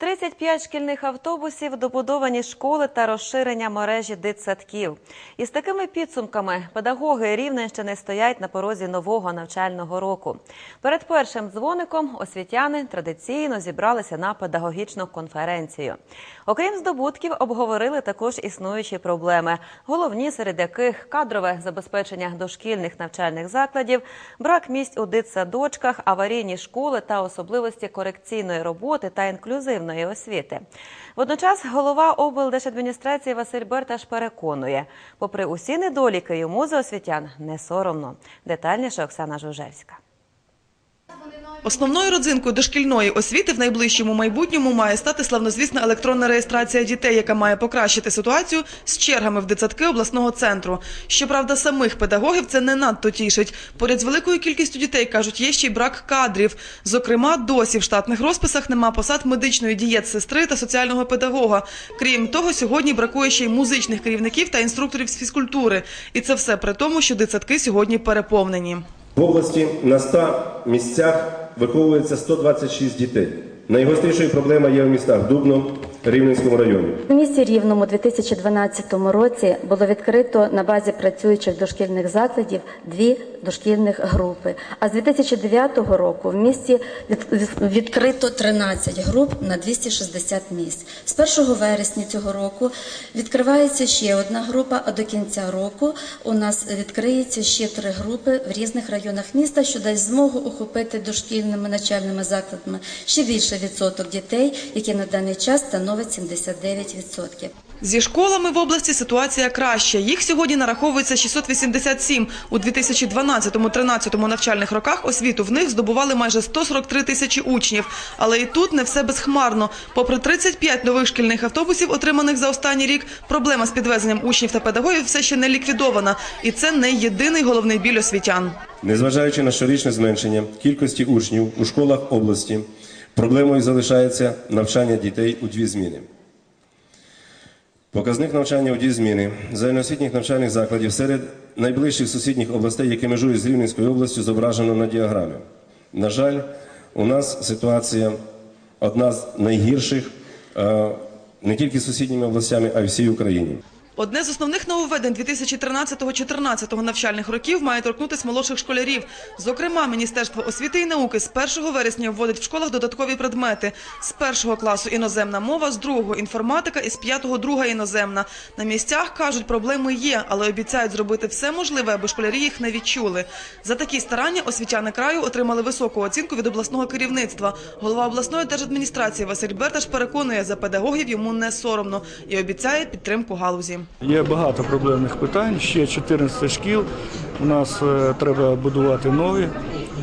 35 шкільних автобусів, добудовані школи та розширення мережі дитсадків. Із такими підсумками педагоги Рівненщини стоять на порозі нового навчального року. Перед першим дзвоником освітяни традиційно зібралися на педагогічну конференцію. Окрім здобутків, обговорили також існуючі проблеми, головні серед яких кадрове забезпечення дошкільних навчальних закладів, брак місць у дитсадочках, аварійні школи та особливості корекційної роботи та інклюзивної освіти. Водночас голова облдержадміністрації Василь Берташ переконує, попри усі недоліки, йому за освітян не соромно. Детальніше Оксана Жужевська. Основною родзинкою дошкільної освіти в найближчому майбутньому має стати славнозвісна електронна реєстрація дітей, яка має покращити ситуацію з чергами в дитсадки обласного центру. Щоправда, самих педагогів це не надто тішить. Поряд з великою кількістю дітей кажуть, є ще й брак кадрів. Зокрема, досі в штатних розписах нема посад медичної дієт-сестри та соціального педагога. Крім того, сьогодні бракує ще й музичних керівників та інструкторів з фізкультури. І це все при тому, що дитсадки сьогодні переповнені. В області на 100 місцях виховується 126 дітей. Найгострішою проблема є в містах Дубно, Рівненському районі. У місті Рівному у 2012 році було відкрито на базі працюючих дошкільних закладів дві дошкільних групи. А з 2009 року в місті відкрито 13 груп на 260 місць. З 1 вересня цього року відкривається ще одна група, а до кінця року у нас відкриється ще три групи в різних районах міста, що дасть змогу охопити дошкільними навчальними закладами ще більше відсоток дітей, які на даний час становить 79%. Зі школами в області ситуація краща. Їх сьогодні нараховується 687. У 2012-13 навчальних роках освіту в них здобували майже 143 тисячі учнів. Але і тут не все безхмарно. Попри 35 нових шкільних автобусів, отриманих за останній рік, проблема з підвезенням учнів та педагогів все ще не ліквідована. І це не єдиний головний біль освітян. Незважаючи на щорічне зменшення кількості учнів у школах області, проблемою залишається навчання дітей у дві зміни. Показник навчання у дві зміни загальноосвітніх навчальних закладів серед найближчих сусідніх областей, які межують з Рівненською областю, зображено на діаграмі. На жаль, у нас ситуація одна з найгірших е, не тільки сусідніми областями, а й всій Україні. Одне з основних нововведень 2013-14 навчальних років має торкнутися молодших школярів. Зокрема, Міністерство освіти і науки з 1 вересня вводить в школах додаткові предмети. З першого класу іноземна мова, з другого інформатика і з п'ятого друга іноземна. На місцях кажуть, проблеми є, але обіцяють зробити все можливе, аби школярі їх не відчули. За такі старання освітяни краю отримали високу оцінку від обласного керівництва. Голова обласної держадміністрації Василь Берташ переконує, за педагогів йому не соромно і обіцяє підтримку галузі. Є багато проблемних питань. Ще 14 шкіл. У нас е, треба будувати нові.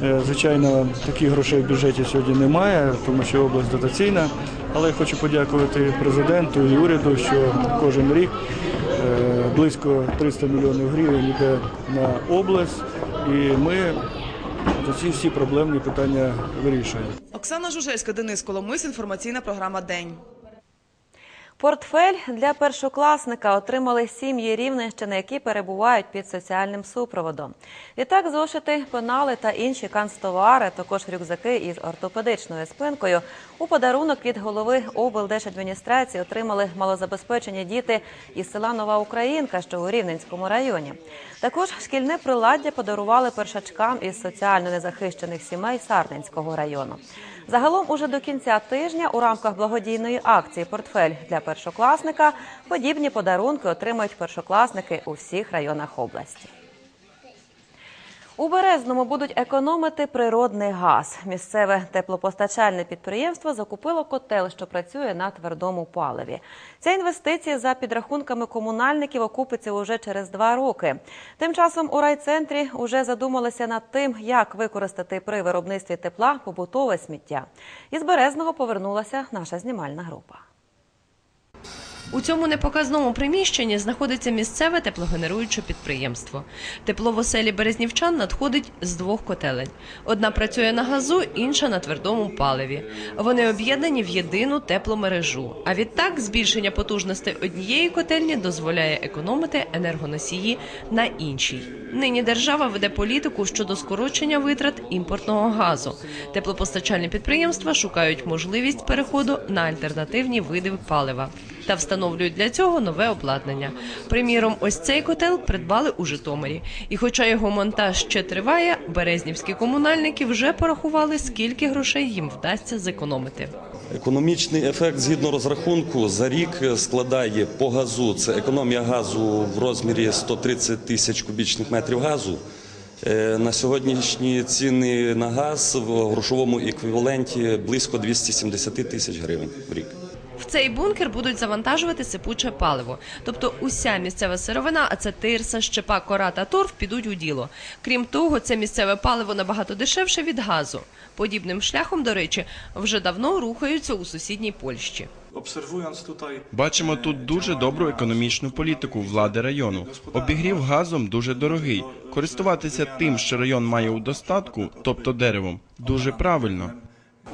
Е, Звичайно, таких грошей в бюджеті сьогодні немає, тому що область дотаційна. Але я хочу подякувати президенту і уряду, що кожен рік е, близько 300 мільйонів гривень йде на область, і ми ці всі проблемні питання вирішуємо. Оксана Жужельська, Денис Коломис, інформаційна програма День. Портфель для першокласника отримали сім'ї Рівненщини, які перебувають під соціальним супроводом. Відтак зошити, пенали та інші канцтовари, також рюкзаки із ортопедичною спинкою. У подарунок від голови облдержадміністрації отримали малозабезпечені діти із села Нова Українка, що у Рівненському районі. Також шкільне приладдя подарували першачкам із соціально незахищених сімей Сарненського району. Загалом, уже до кінця тижня у рамках благодійної акції Портфель для першокласника подібні подарунки отримають першокласники у всіх районах області. У Березному будуть економити природний газ. Місцеве теплопостачальне підприємство закупило котел, що працює на твердому паливі. Ця інвестиція за підрахунками комунальників окупиться уже через два роки. Тим часом у райцентрі вже задумалися над тим, як використати при виробництві тепла побутове сміття. Із Березного повернулася наша знімальна група. У цьому непоказному приміщенні знаходиться місцеве теплогенеруюче підприємство. Тепло в оселі березнівчан надходить з двох котелень. Одна працює на газу, інша на твердому паливі. Вони об'єднані в єдину тепломережу. А відтак збільшення потужностей однієї котельні дозволяє економити енергоносії на іншій. Нині держава веде політику щодо скорочення витрат імпортного газу. Теплопостачальні підприємства шукають можливість переходу на альтернативні види палива та встановлюють для цього нове обладнання. Приміром, ось цей котел придбали у Житомирі. І хоча його монтаж ще триває, березнівські комунальники вже порахували, скільки грошей їм вдасться зекономити. Економічний ефект згідно розрахунку за рік складає по газу. Це економія газу в розмірі 130 тисяч кубічних метрів газу. Е, На сьогоднішні ціни на газ в грошовому еквіваленті близько 270 тисяч гривень в рік. В цей бункер будуть завантажувати сипуче паливо. Тобто уся місцева сировина, а це тирса, щепа, кора та торф підуть у діло. Крім того, це місцеве паливо набагато дешевше від газу. Подібним шляхом, до речі, вже давно рухаються у сусідній Польщі. Бачимо тут дуже добру економічну політику влади району. Обігрів газом дуже дорогий. Користуватися тим, що район має у достатку, тобто деревом, дуже правильно.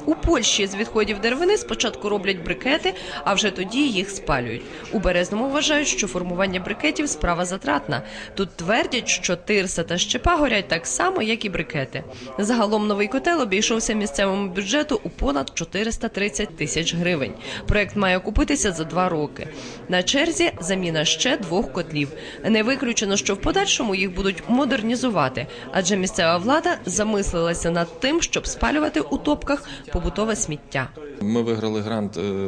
У Польщі з відходів деревини спочатку роблять брикети, а вже тоді їх спалюють. У Березному вважають, що формування брикетів справа затратна. Тут твердять, що тирса та щепа горять так само, як і брикети. Загалом новий котел обійшовся місцевому бюджету у понад 430 тисяч гривень. Проект має окупитися за два роки. На черзі заміна ще двох котлів. Не виключено, що в подальшому їх будуть модернізувати, адже місцева влада замислилася над тим, щоб спалювати у топках побутове сміття. Ми виграли грант е,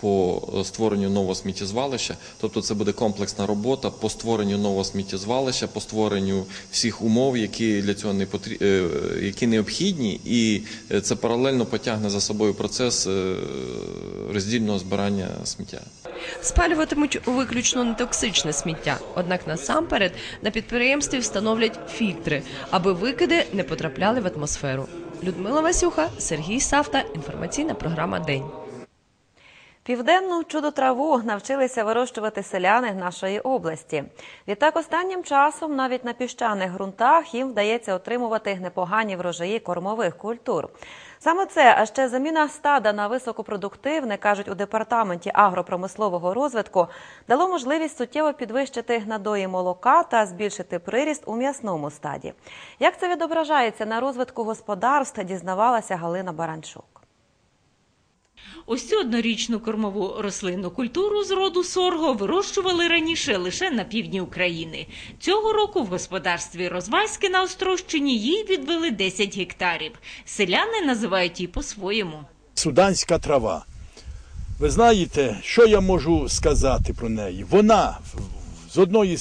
по створенню нового сміттєзвалища. Тобто це буде комплексна робота по створенню нового сміттєзвалища, по створенню всіх умов, які для цього не потрі... е, які необхідні, і е, це паралельно потягне за собою процес роздільного збирання сміття. Спалюватимуть виключно нетоксичне сміття. Однак насамперед на підприємстві встановлять фільтри, аби викиди не потрапляли в атмосферу. Людмила Васюха, Сергій Савта. Інформаційна програма День. Південну чудотраву навчилися вирощувати селяни нашої області. Відтак, останнім часом навіть на піщаних ґрунтах їм вдається отримувати непогані врожаї кормових культур. Саме це, а ще заміна стада на високопродуктивне, кажуть у департаменті агропромислового розвитку, дало можливість суттєво підвищити надої молока та збільшити приріст у м'ясному стаді. Як це відображається на розвитку господарств, дізнавалася Галина Баранчук. Ось цю однорічну кормову рослинну культуру з роду сорго вирощували раніше лише на півдні України. Цього року в господарстві Розвальське на Острощині їй відвели 10 гектарів. Селяни називають її по-своєму. суданська трава. Ви знаєте, що я можу сказати про неї? Вона з одної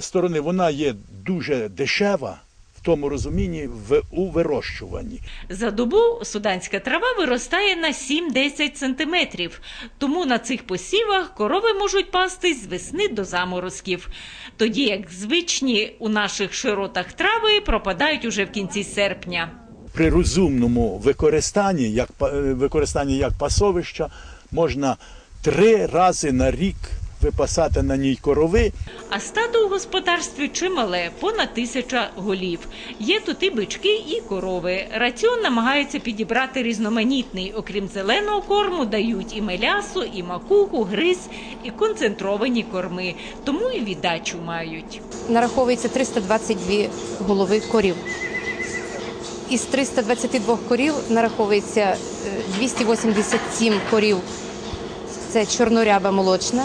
сторони, вона є дуже дешева тому розумінні в, у вирощуванні. За добу суданська трава виростає на 7-10 сантиметрів. Тому на цих посівах корови можуть пастись з весни до заморозків. Тоді як звичні у наших широтах трави пропадають уже в кінці серпня. При розумному використанні, як е, використанні як пасовища, можна три рази на рік випасати на ній корови. А стадо у господарстві чимале, понад тисяча голів. Є тут і бички, і корови. Раціон намагаються підібрати різноманітний. Окрім зеленого корму, дають і мелясо, і макуху, гриз, і концентровані корми. Тому і віддачу мають. нараховується 322 голови корів. Із 322 корів нараховується е, 287 корів це чорноряба молочна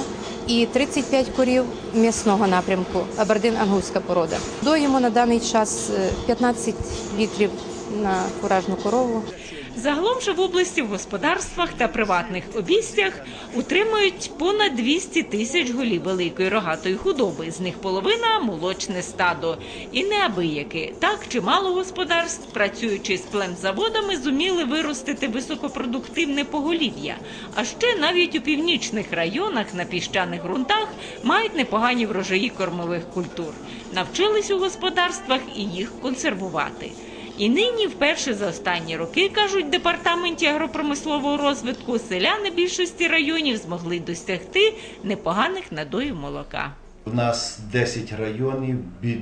і 35 корів м'ясного напрямку, абердин ангульська порода. Доїмо на даний час е, 15 літрів на фуражну корову. Загалом же в області в господарствах та приватних обійстях утримують понад 200 тисяч голів великої рогатої худоби. З них половина молочне стадо. І неабияки. Так чимало господарств, працюючи з племзаводами, зуміли виростити високопродуктивне поголів'я. А ще навіть у північних районах на піщаних ґрунтах мають непогані врожаї кормових культур. Навчились у господарствах і їх консервувати. І нині, вперше за останні роки, кажуть в департаменті агропромислового розвитку, селяни більшості районів змогли досягти непоганих надоїв молока. У нас 10 районів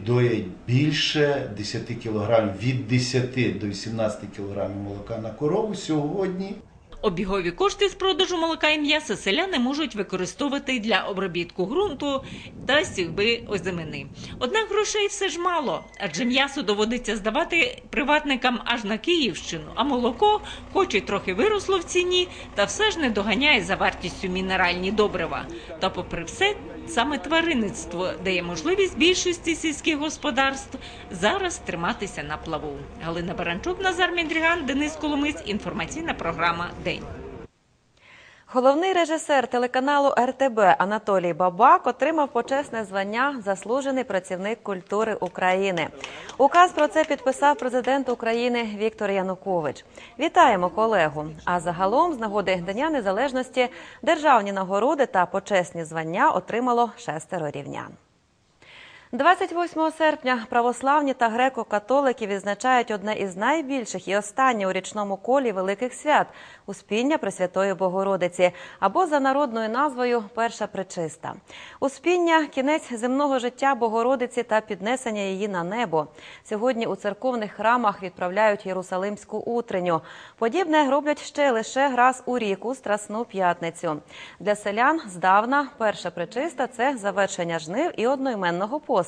доять більше 10 кілограмів, від 10 до 18 кілограмів молока на корову сьогодні. Обігові кошти з продажу молока і м'яса селяни можуть використовувати для обробітку ґрунту та сівби озимини. Однак грошей все ж мало, адже м'ясо доводиться здавати приватникам аж на Київщину, а молоко, хоч і трохи виросло в ціні, та все ж не доганяє за вартістю мінеральні добрива. Та попри все, саме тваринництво дає можливість більшості сільських господарств зараз триматися на плаву. Галина Баранчук, Назар Міндріган, Денис Коломиць. Інформаційна програма День. Головний режисер телеканалу РТБ Анатолій Бабак отримав почесне звання Заслужений працівник культури України. Указ про це підписав президент України Віктор Янукович. Вітаємо колегу! А загалом, з нагоди Дня Незалежності, державні нагороди та почесні звання отримало шестеро рівнян. 28 серпня православні та греко-католики відзначають одне із найбільших і останнє у річному колі великих свят Успіння Пресвятої Богородиці або за народною назвою Перша Пречиста. Успіння кінець земного життя Богородиці та піднесення її на небо. Сьогодні у церковних храмах відправляють Єрусалимську утренню. Подібне роблять ще лише раз у рік у Страсну п'ятницю. Для селян здавна перша причиста це завершення жнив і одноіменного посту,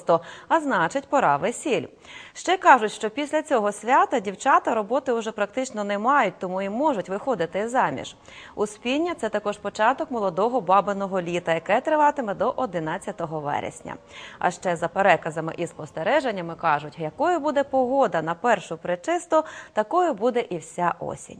а значить, пора весіль. Ще кажуть, що після цього свята дівчата роботи вже практично не мають, тому і можуть виходити заміж. Успіння це також початок молодого бабиного літа, яке триватиме до 11 вересня. А ще за переказами і спостереженнями кажуть, якою буде погода на першу причисту, такою буде і вся осінь.